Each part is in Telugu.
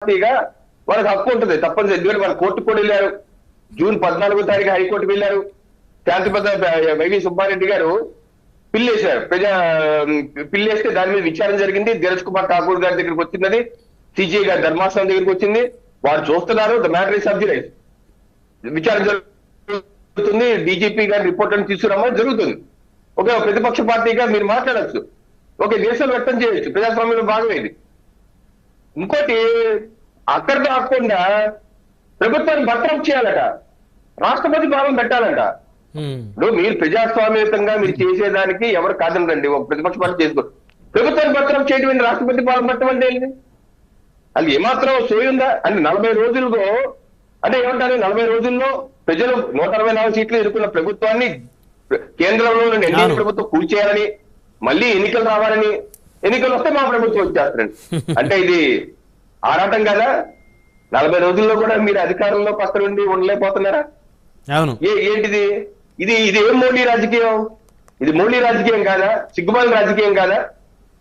పార్టీగా వాళ్ళకి హక్కు ఉంటుంది. తప్పనిసరి. ఎందుకంటే వాళ్ళు కోర్టు కూడా వెళ్ళారు. జూన్ పద్నాలుగో తారీఖు హైకోర్టు వెళ్ళారు. శాంతిపద వైవి సుబ్బారెడ్డి గారు పిల్లేశారు ప్రజా పిల్లేస్తే దాని మీద విచారణ జరిగింది. ధీరజ్ కుమార్ ఠాకూర్ గారి దగ్గరికి వచ్చింది సిజిఐ గారి ధర్మాసనం దగ్గరికి వచ్చింది. వారు చూస్తున్నారు. ద మ్యాటర్ ఇస్ ఆఫ్ విచారణ జరుగుతుంది. డీజీపీ గారి రిపోర్ట్ అని తీసుకురామని జరుగుతుంది. ఓకే ప్రతిపక్ష పార్టీగా మీరు మాట్లాడచ్చు. ఓకే దేశం వ్యక్తం చేయొచ్చు. ప్రజాస్వామ్యంలో భాగమైంది. ఇంకోటి అక్కడ కాకుండా ప్రభుత్వాన్ని భద్రం చేయాలట. రాష్ట్రపతి భావం పెట్టాలంట. ఇప్పుడు మీరు ప్రజాస్వామ్యయుతంగా మీరు చేసేదానికి ఎవరు కాదనరండి. ఒక ప్రతిపక్ష పార్టీ చేసుకో. ప్రభుత్వాన్ని భద్రం చేయడం? రాష్ట్రపతి పాలన పెట్టడం అంటే ఏంటి అది ఏమాత్రం సోయి ఉందా? అంటే నలభై రోజుల్లో అంటే ఏమంటారు? నలభై రోజుల్లో ప్రజలు నూట అరవై నాలుగు సీట్లు ఎదుర్కొన్న ప్రభుత్వాన్ని కేంద్రంలో ఎన్డీఏ. ప్రభుత్వం కూల్చేయాలని మళ్ళీ ఎన్నికలు రావాలని ఎన్నికలు వస్తే మా ప్రభుత్వం వచ్చేస్తారండి అంటే ఇది ఆరాటం కదా? నలభై రోజుల్లో కూడా మీరు అధికారంలో పక్కన ఉండి ఉండలేకపోతున్నారా? అవును. ఏంటిది? ఇది ఇది ఏం మోడీ రాజకీయం? ఇది మోడీ రాజకీయం కాదా? సిగ్గుమాల రాజకీయం కాదా?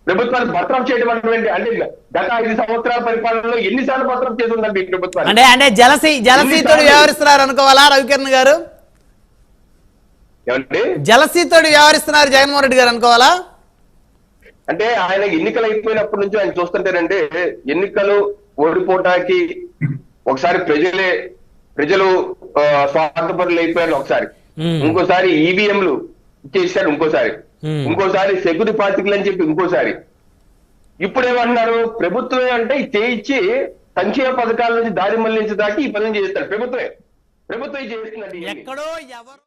ప్రభుత్వాన్ని భద్రం చేయడం అటువంటి అంటే గత ఐదు సంవత్సరాల పరిపాలనలో ఎన్నిసార్లు భద్రం చేసి ఉందండి ఈ ప్రభుత్వాన్ని? అంటే అంటే జలసి ఎన్నిసార్లు? వ్యవహరిస్తున్నారు అనుకోవాలా రవికిరణ్ గారు? ఏమంటే జలసీతోడు వ్యవహరిస్తున్నారు జగన్మోహన్ రెడ్డి గారు అనుకోవాలా? అంటే ఆయన ఎన్నికలు అయిపోయినప్పటి నుంచి ఆయన చూస్తుంటేనంటే ఎన్నికలు ఓడిపోవటానికి ఒకసారి ప్రజలే ప్రజలు స్వార్థపరులు అయిపోయారు ఒకసారి. ఇంకోసారి ఈవీఎంలు చేశారు ఇంకోసారి. ఇంకోసారి సెక్యూరిటీ పార్టీలు అని చెప్పి ఇంకోసారి ఇప్పుడు ఏమన్నారు ప్రభుత్వమే అంటే చేయించి సంక్షేమ పథకాల నుంచి దారి మళ్ళించడానికి ఈ పనులు చేస్తారు ప్రభుత్వమే ప్రభుత్వం చేస్తుందండి. ఎక్కడో ఎవరు